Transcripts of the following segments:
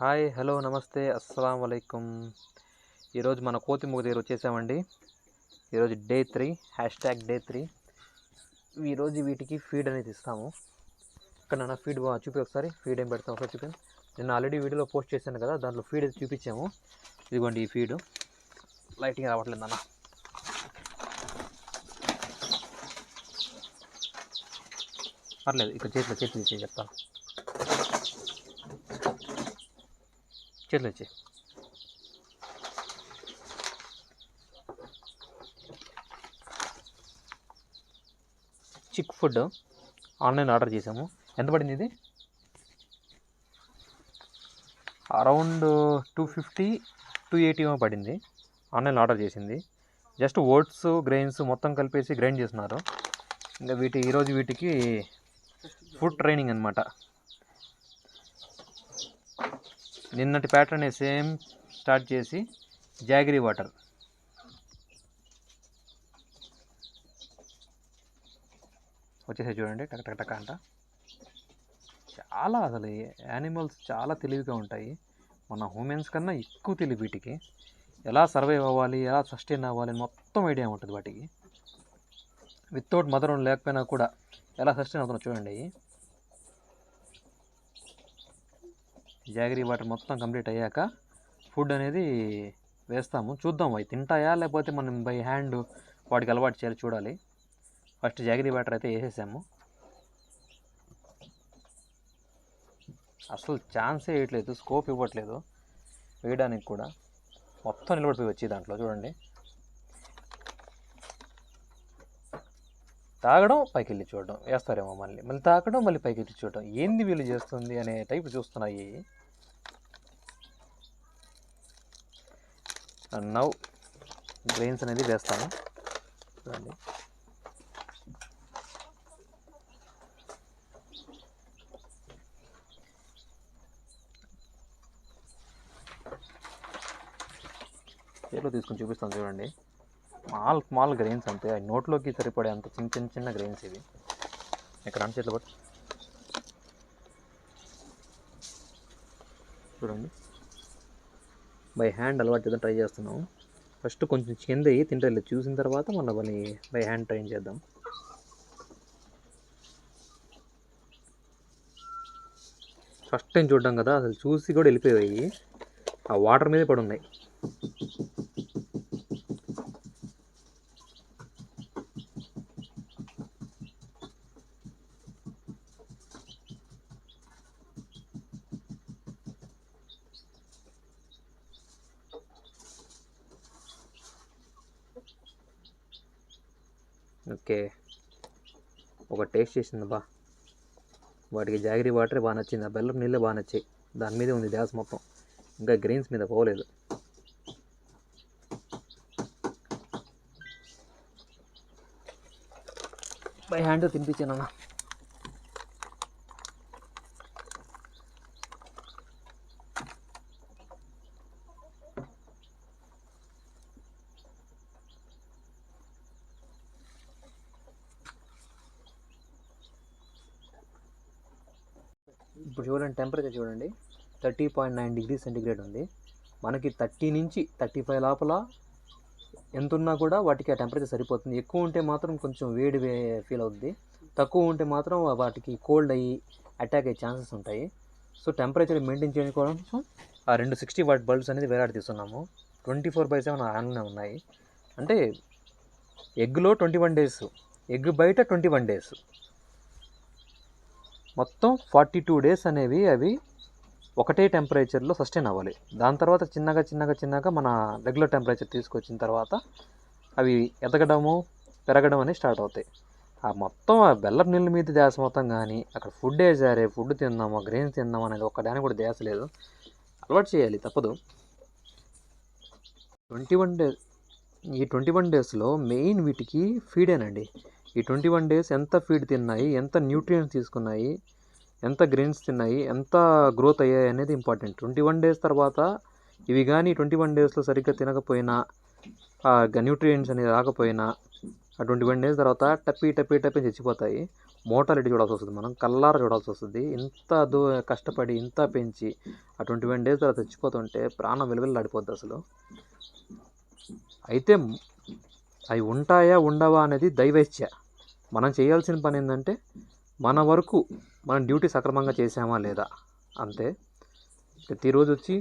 Hi hello నమస్తే అస్సలం వలైకుం ఈరోజు మన కోతిమూగ దగ్గర వచ్చేసామండి. ఈరోజు day three hashtag day three. ఈరోజు వీటికి ఫీడ్ అనేది ఇస్తాము. ఇక్కడ నా ఫీడ్ చూపి ఒకసారి ఫీడ్ ఏం పెడతాం ఒకసారి చూపి. నేను ఆల్రెడీ వీడియోలో పోస్ట్ చేశాను కదా దాంట్లో ఫీడ్ అయితే చూపించాము. ఇదిగోండి ఈ ఫీడ్ లైటింగ్ రావట్లేదు అన్న పర్లేదు ఇక్కడ చేతిలో చేతులు చెప్తాను. చెట్లు ఇచ్చి చిక్ ఫుడ్ ఆన్లైన్ ఆర్డర్ చేసాము ఎంత పడింది ఇది? Around two fifty two eighty పడింది. ఆన్లైన్ ఆర్డర్ చేసింది. జస్ట్ ఓట్స్ గ్రెయిన్స్ మొత్తం కలిపేసి గ్రైండ్ చేస్తున్నారు. ఇంకా వీటి ఈరోజు వీటికి ఫుడ్ ట్రైనింగ్ అనమాట నిన్నటి ప్యాటర్న్ సేమ్ స్టార్ట్ చేసి జాగిరీ వాటర్. వచ్చేసాయి చూడండి టక టక టక అంట. చాలా అసలు యానిమల్స్ చాలా తెలివిగా ఉంటాయి. మన హ్యూమెన్స్ కన్నా ఎక్కువ తెలివి వీటికి. ఎలా సర్వైవ్ అవ్వాలి ఎలా సస్టైన్ అవ్వాలి అని మొత్తం ఐడియా ఉంటుంది వాటికి. వితౌట్ మదర్ లేకపోయినా కూడా ఎలా సస్టైన్ అవుతుందో చూడండి. జాగరీ వాటర్ మొత్తం కంప్లీట్ అయ్యాక ఫుడ్ అనేది వేస్తాము. చూద్దాం అవి తింటాయా లేకపోతే మనం బై హ్యాండ్ వాటికి అలవాటు చేయాలి చూడాలి. ఫస్ట్ జాగరీ వాటర్ అయితే వేసేసాము. అసలు ఛాన్సే వేయట్లేదు స్కోప్ ఇవ్వట్లేదు వేయడానికి కూడా. మొత్తం నిలబడిపోయి వచ్చి దాంట్లో చూడండి. తాగడం పైకి వెళ్ళి చూడడం వేస్తారేమో మళ్ళీ. మళ్ళీ తాగడం మళ్ళీ పైకి వెళ్ళి చూడడం. ఏంది వీళ్ళు చేస్తుంది అనే టైప్ చూస్తున్నాయి. నవ్ గ్రెయిన్స్ అనేది వేస్తాను. చూడండి. చేతిలో తీసుకొని చూపిస్తాను చూడండి. స్మాల్ స్మాల్ గ్రెయిన్స్ అంతే. నోట్లోకి సరిపడే అంత చిన్న చిన్న చిన్న గ్రెయిన్స్ ఇవి. ఇక్కడ అని చేతిలో చూడండి. బై హ్యాండ్ అలవాటు చేద్దాం ట్రై చేస్తున్నాం. ఫస్ట్ కొంచెం కింద తింటే చూసిన తర్వాత మన పని బై హ్యాండ్ ట్రైన్ చేద్దాం. ఫస్ట్ టైం చూడడం కదా అసలు చూసి కూడా వెళ్ళిపోయాయి. ఆ వాటర్ మీదే పడున్నాయి ఓకే. ఒక టేస్ట్ చేసింది బా. వాటికి జాగిరీ వాటర్ బాగా నచ్చింది. ఆ బెల్లం నీళ్ళే బాగా నచ్చాయి. దాని మీదే ఉంది ధ్యాస మొత్తం. ఇంకా గ్రీన్స్ మీద పోలేదు. బై హ్యాండ్ తినిపించాను ఇప్పుడు చూడండి టెంపరేచర్ చూడండి. Thirty point nine degree centigrade ఉంది. మనకి థర్టీ నుంచి థర్టీ ఫైవ్ లోపల ఎంత ఉన్నా కూడా వాటికి ఆ టెంపరేచర్ సరిపోతుంది. ఎక్కువ ఉంటే మాత్రం కొంచెం వేడి ఫీల్ అవుతుంది తక్కువ ఉంటే మాత్రం వాటికి కోల్డ్ అయ్యి అటాక్ అయ్యే ఛాన్సెస్ ఉంటాయి. సో టెంపరేచర్ మెయింటైన్ చేయడం ఆ రెండు సిక్స్టీ వాట్ బల్బ్స్ అనేది వేలాడి తీస్తున్నాము ట్వంటీ ఫోర్ బై సెవెన్ ఆన్లోనే ఉన్నాయి. అంటే ఎగ్లో ట్వంటీ వన్ డేస్ ఎగ్ బయట ట్వంటీ వన్ డేస్ మొత్తం ఫార్టీ టూ డేస్ అనేవి అవి ఒకటే టెంపరేచర్లో సస్టైన్ అవ్వాలి. దాని తర్వాత చిన్నగా చిన్నగా చిన్నగా మన రెగ్యులర్ టెంపరేచర్ తీసుకొచ్చిన తర్వాత అవి ఎదగడము పెరగడం అనేది స్టార్ట్ అవుతాయి. ఆ మొత్తం ఆ బెల్లం నీళ్ళ మీద ధ్యాస మొత్తం కానీ అక్కడ ఫుడ్ వేసారే ఫుడ్ తిందాము గ్రెయిన్స్ తిందాము అనేది ఒక్కదాని కూడా ధ్యాస లేదు. అలవాటు చేయాలి తప్పదు. ట్వంటీ వన్ డేస్ ఈ ట్వంటీ వన్ డేస్లో మెయిన్ వీటికి ఫీడేనండి ఈ ట్వంటీ వన్ డేస్ ఎంత ఫీడ్ తిన్నాయి ఎంత న్యూట్రియంట్స్ తీసుకున్నాయి ఎంత గ్రెయిన్స్ తిన్నాయి ఎంత గ్రోత్ అయ్యాయి అనేది ఇంపార్టెంట్. ట్వంటీ వన్ డేస్ తర్వాత ఇవి కానీ ట్వంటీ వన్ డేస్లో సరిగ్గా తినకపోయినా న్యూట్రియంట్స్ అనేది రాకపోయినా ఆ ట్వంటీ వన్ డేస్ తర్వాత టప్పి టప్పి టప్పి చచ్చిపోతాయి. మోటాలిటీ చూడాల్సి వస్తుంది మనం కల్లార చూడాల్సి వస్తుంది. ఇంత దూ కష్టపడి ఇంత పెంచి ఆ ట్వంటీ వన్ డేస్ తర్వాత చచ్చిపోతుంటే ప్రాణం వెలువెల్లాడిపోద్ది అసలు. అయితే అవి ఉంటాయా ఉండవా అనేది దైవేచ్ఛ మనం చేయాల్సిన పని ఏంటంటే మన వరకు మనం డ్యూటీ సక్రమంగా చేసామా లేదా? అంతే. ప్రతిరోజు వచ్చి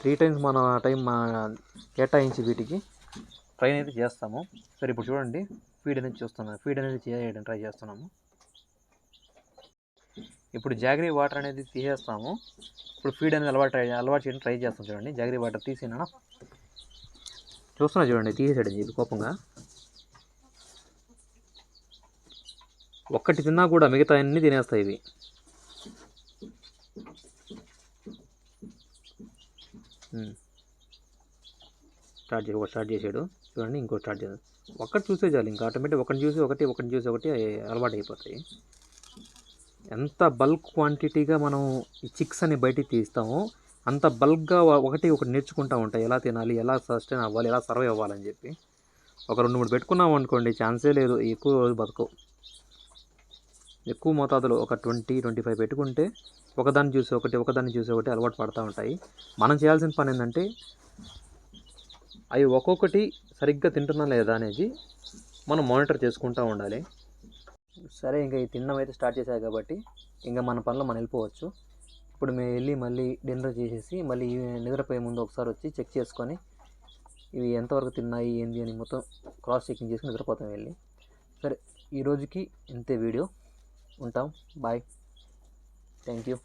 త్రీ టైమ్స్ మన టైం కేటాయించి వీటికి ట్రైన్ అయితే చేస్తాము. సరే ఇప్పుడు చూడండి. ఫీడ్ అనేది చూస్తున్నాము ఫీడ్ అనేది చేయడం ట్రై చేస్తున్నాము. ఇప్పుడు జాగరీ వాటర్ అనేది తీసేస్తాము. ఇప్పుడు ఫీడ్ అనేది అలవాటు ట్రై అలవాటు చేయడం ట్రై చేస్తాం చూడండి. జాగరీ వాటర్ తీసినా చూస్తున్నా చూడండి తీసేసాడని చెప్పి కోపంగా. ఒక్కటి తిన్నా కూడా మిగతా అన్నీ తినేస్తాయి ఇవి. స్టార్ట్ చేసి ఒకటి స్టార్ట్ చేసాడు. చూడండి ఇంకో స్టార్ట్ చేద్దాం ఒక్కటి చూసే చాలు ఇంకా ఆటోమేటిక్ ఒకటి చూసి ఒకటి ఒకటి చూసి ఒకటి అలవాటు అయిపోతాయి. ఎంత బల్క్ క్వాంటిటీగా మనం ఈ చిక్స్ అని బయటికి తీస్తామో అంత బల్క్గా ఒకటి ఒకటి నేర్చుకుంటూ ఉంటాయి ఎలా తినాలి ఎలా సస్టైన్ అవ్వాలి ఎలా సర్వే అవ్వాలని చెప్పి. ఒక రెండు మూడు పెట్టుకున్నాం అనుకోండి ఛాన్సే లేదు. ఎక్కువ రోజు బతకవు. ఎక్కువ మోతాదులో ఒక ట్వంటీ ట్వంటీ ఫైవ్ పెట్టుకుంటే ఒకదాన్ని చూసి ఒకటి ఒకదాన్ని చూసి ఒకటి అలవాటు పడుతూ ఉంటాయి. మనం చేయాల్సిన పని ఏంటంటే అవి ఒక్కొక్కటి సరిగ్గా తింటున్నా లేదా అనేది మనం మానిటర్ చేసుకుంటూ ఉండాలి. సరే ఇంకా ఈ తినడం అయితే స్టార్ట్ చేశాయి కాబట్టి ఇంకా మన పనిలో మనం వెళ్ళిపోవచ్చు. ఇప్పుడు మేము వెళ్ళి మళ్ళీ డిన్నర్ చేసేసి మళ్ళీ నిద్రపోయే ముందు ఒకసారి వచ్చి చెక్ చేసుకొని ఇవి ఎంతవరకు తిన్నాయి ఏంది అని మొత్తం క్రాస్ చెకింగ్ చేసుకుని నిద్రపోతాం వెళ్ళి. సరే ఈరోజుకి ఇంతే వీడియో. ఉంటాం. బాయ్. Thank you.